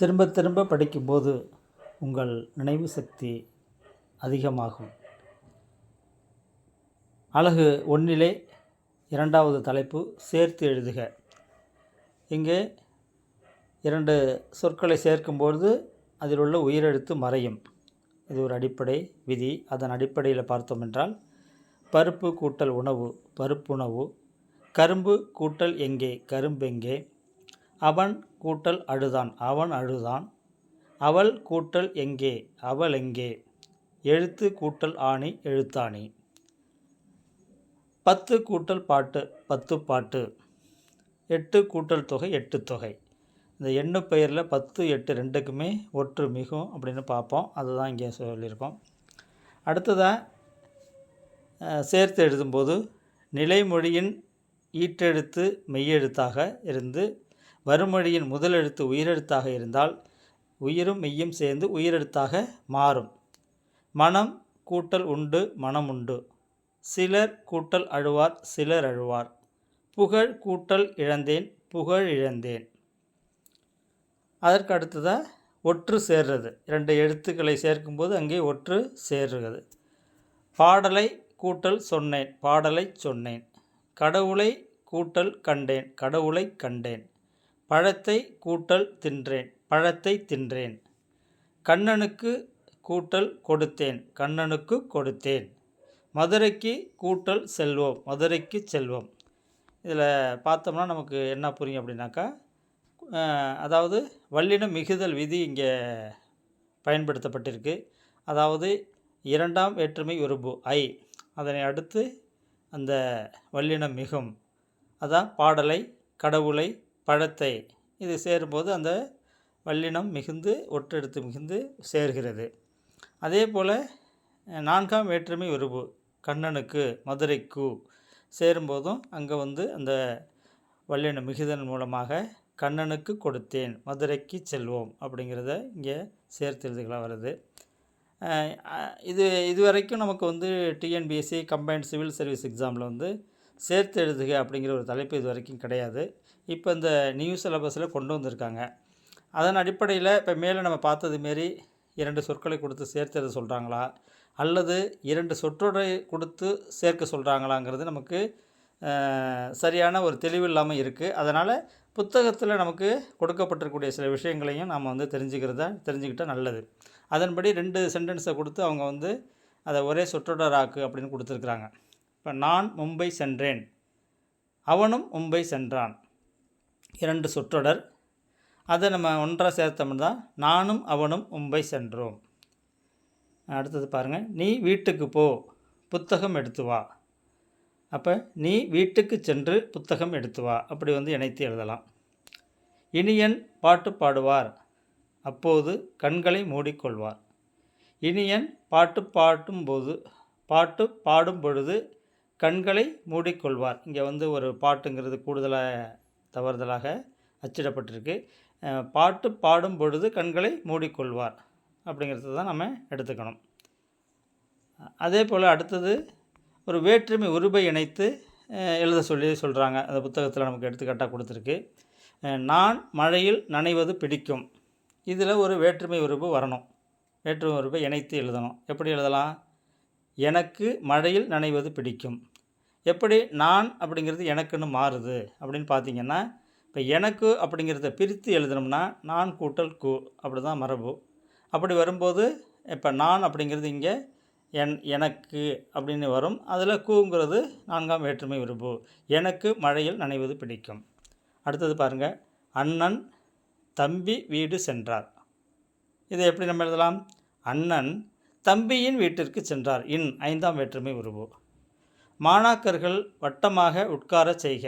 திரும்ப திரும்ப படிக்கும்போது உங்கள் நினைவு சக்தி அதிகமாகும். அழகு ஒன்றிலே இரண்டாவது தலைப்பு சேர்த்து எழுதுக. இங்கே இரண்டு சொற்களை சேர்க்கும்பொழுது அதில் உள்ள உயிரெழுத்து மறையும். இது ஒரு அடிப்படை விதி. அதன் அடிப்படையில் பார்த்தோம் என்றால் பருப்பு கூட்டல் உணவு பருப்புணவு. கரும்பு கூட்டல் எங்கே? கரும்பெங்கே அவன் கூட்டல் அழுதான். அவன் அழுதான். அவள் கூட்டல் எங்கே? அவள் எங்கே? எழுத்து கூட்டல் ஆணி எழுத்தாணி. பத்து கூட்டல் பாட்டு பத்து பாட்டு. எட்டு கூட்டல் தொகை எட்டு தொகை. இந்த எண்ணு பெயரில் பத்து எட்டு ரெண்டுக்குமே ஒற்று மிகும் அப்படின்னு பார்ப்போம். அதுதான் இங்கே சொல்லியிருக்கோம். அடுத்ததாக சேர்த்து எழுதும்போது நிலைமொழியின் ஈற்றெழுத்து மெய்யெழுத்தாக இருந்து வறுமொழியின் முதல் எழுத்து உயிரெழுத்தாக இருந்தால் உயிரும் மெய்யும் சேர்ந்து உயிரெழுத்தாக மாறும். மனம் கூட்டல் உண்டு மனம் உண்டு. சிலர் கூட்டல் அழுவார் சிலர் அழுவார். புகழ் கூட்டல் இழந்தேன் புகழ் இழந்தேன். அதற்கு அடுத்ததாக ஒற்று சேர்றது. இரண்டு எழுத்துக்களை சேர்க்கும்போது அங்கே ஒற்று சேர்கிறது. பாடலை கூட்டல் சொன்னேன் பாடலை சொன்னேன். கடவுளை கூட்டல் கண்டேன் கடவுளை கண்டேன். பழத்தை கூட்டல் தின்றேன் பழத்தை தின்றேன். கண்ணனுக்கு கூட்டல் கொடுத்தேன் கண்ணனுக்கு கொடுத்தேன். மதுரைக்கு கூட்டல் செல்வம் மதுரைக்கு செல்வம். இதில் பார்த்தோம்னா நமக்கு என்ன புரியும் அப்படின்னாக்கா அதாவது வல்லினம் மிகுதல் விதி இங்கே பயன்படுத்தப்பட்டிருக்கு. அதாவது இரண்டாம் வேற்றுமை உருபு ஐ அதனை அடுத்து அந்த வல்லினம் மிகும். அதான் பாடலை கடவுளை பழத்தை இது சேரும்போது அந்த வல்லினம் மிகுந்து ஒற்றெடுத்து மிகுந்து சேர்கிறது. அதே போல் நான்காம் வேற்றுமை உருபு கண்ணனுக்கு மதுரைக்கு சேரும்போதும் அங்கே வந்து அந்த வல்லினம் மிகுதன் மூலமாக கண்ணனுக்கு கொடுத்தேன் மதுரைக்கு செல்வோம் அப்படிங்கிறத இங்கே சேர்த்து எழுதுகளாக வருது இது இது வரைக்கும் நமக்கு வந்து டிஎன்பிஎஸ்சி கம்பைன்ட் சிவில் சர்வீஸ் எக்ஸாமில் வந்து சேர்த்து எழுதுக அப்படிங்கிற ஒரு தலைப்பு இது வரைக்கும் கிடையாது. இப்போ இந்த நியூ சிலபஸில் கொண்டு வந்திருக்காங்க. அதன் அடிப்படையில் இப்போ மேலே நம்ம பார்த்தது மாரி இரண்டு சொற்களை கொடுத்து சேர்த்து சொல்கிறாங்களா அல்லது இரண்டு சொற்றொடரை கொடுத்து சேர்க்க சொல்கிறாங்களாங்கிறது நமக்கு சரியான ஒரு தெளிவு இல்லாமல் இருக்குது அதனால் புத்தகத்தில் நமக்கு கொடுக்கப்பட்டிருக்கக்கூடிய சில விஷயங்களையும் நாம் வந்து தெரிஞ்சுக்கிறத தெரிஞ்சுக்கிட்டால் நல்லது. அதன்படி ரெண்டு சென்டென்ஸை கொடுத்து அவங்க வந்து அதை ஒரே சொற்றொடராக்கு அப்படின்னு கொடுத்துருக்குறாங்க. இப்போ நான் மும்பை சென்றேன். அவனும் மும்பை சென்றான். இரண்டு சொற்றொடர். அதை நம்ம ஒன்றாக சேர்த்தோம்னா நானும் அவனும் மும்பை சென்றோம். அடுத்தது பாருங்கள் நீ வீட்டுக்கு போ புத்தகம் எடுத்து வா. அப்போ நீ வீட்டுக்கு சென்று புத்தகம் எடுத்து வா. அப்படி வந்து இணைத்து எழுதலாம். இனியன் பாட்டு பாடுவார். அப்போது கண்களை மூடிக்கொள்வார். இனியன் பாட்டு பாடும்போது பாட்டு பாடும் பொழுது கண்களை மூடிக்கொள்வார். இங்கே வந்து ஒரு பாட்டுங்கிறது கூடுதலாக தவறுதலாக அச்சிடப்பட்டிருக்கு. பாட்டு பாடும் பொழுது கண்களை மூடிக்கொள்வார். அப்படிங்கிறது தான் நம்ம எடுத்துக்கணும். அதே போல் அடுத்தது ஒரு வேற்றுமை உருபை இணைத்து எழுத சொல்லி சொல்கிறாங்க அந்த புத்தகத்தில் நமக்கு எடுத்துக்காட்டாக கொடுத்துருக்கு. நான் மழையில் நனைவது பிடிக்கும். இதில் ஒரு வேற்றுமை உருபு வரணும். வேற்றுமை உருவை இணைத்து எழுதணும். எப்படி எழுதலாம்? எனக்கு மழையில் நனைவது பிடிக்கும். எப்படி நான் அப்படிங்கிறது எனக்குன்னு மாறுது அப்படின்னு பார்த்தீங்கன்னா இப்போ எனக்கு அப்படிங்கிறத பிரித்து எழுதணும்னா நான் கூட்டல் கு அப்படி தான் மரபு. அப்படி வரும்போது இப்போ நான் அப்படிங்கிறது இங்கே என் எனக்கு அப்படின்னு வரும். அதில் கூங்கிறது நான்காம் வேற்றுமை உருபு எனக்கு மழையில் நனைவது பிடிக்கும். அடுத்தது பாருங்கள் அண்ணன் தம்பி வீடு சென்றார். இதை எப்படி நம்ம எழுதலாம்? அண்ணன் தம்பியின் வீட்டிற்கு சென்றார். இன் ஐந்தாம் வேற்றுமை உருவு மாணாக்கர்கள் வட்டமாக உட்கார செய்க.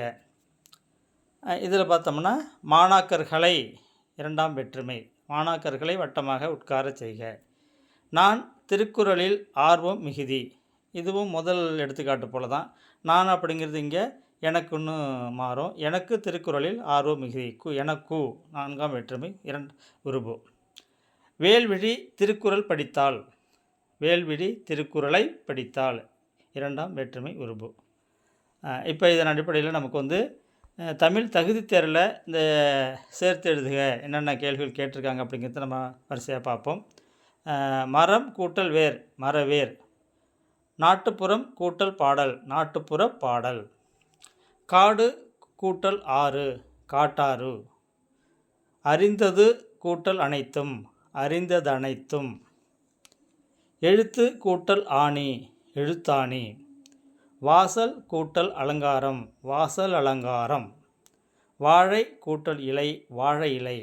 இதில் பார்த்தோம்னா மாணாக்கர்களை இரண்டாம் வெற்றுமை மாணாக்கர்களை வட்டமாக உட்கார செய்க. நான் திருக்குறளில் ஆர்வம் மிகுதி. இதுவும் முதல் எடுத்துக்காட்டு போல தான். நான் அப்படிங்கிறது இங்கே எனக்குன்னு மாறும். எனக்கு திருக்குறளில் ஆர்வம் மிகுதி. கு எனக்கு நான்காம் வேற்றுமை இரண்டு உருபு. வேல்விழி திருக்குறள் படித்தாள். வேல்விழி திருக்குறளை படித்தாள். இரண்டாம் வேற்றுமை உருபு இப்போ இதன் அடிப்படையில் நமக்கு வந்து தமிழ் தகுதி தேர்வில் இந்த சேர்த்து எழுதுக என்னென்ன கேள்விகள் கேட்டிருக்காங்க அப்படிங்கிறத நம்ம வரிசையாக பார்ப்போம். மரம் கூட்டல் வேர் மரவேர். நாட்டுப்புறம் கூட்டல் பாடல் நாட்டுப்புற பாடல். காடு கூட்டல் ஆறு காட்டாறு. அறிந்தது கூட்டல் அனைத்தும். அறிந்ததனைத்தும் எழுத்து கூட்டல் ஆணி. எழுத்தாணி. வாசல் கூட்டல் அலங்காரம் வாசல் அலங்காரம். வாழை கூட்டல் இலை வாழை இலை.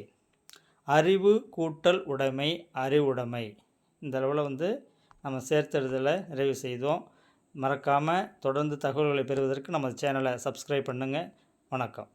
அறிவு கூட்டல் உடைமை அறிவுடைமை இந்த அளவில் வந்து நம்ம சேர்த்தெழுதலை நிறைவு செய்தோம். மறக்காமல் தொடர்ந்து தகவல்களை பெறுவதற்கு நம்ம சேனலை சப்ஸ்கிரைப் பண்ணுங்கள் வணக்கம்.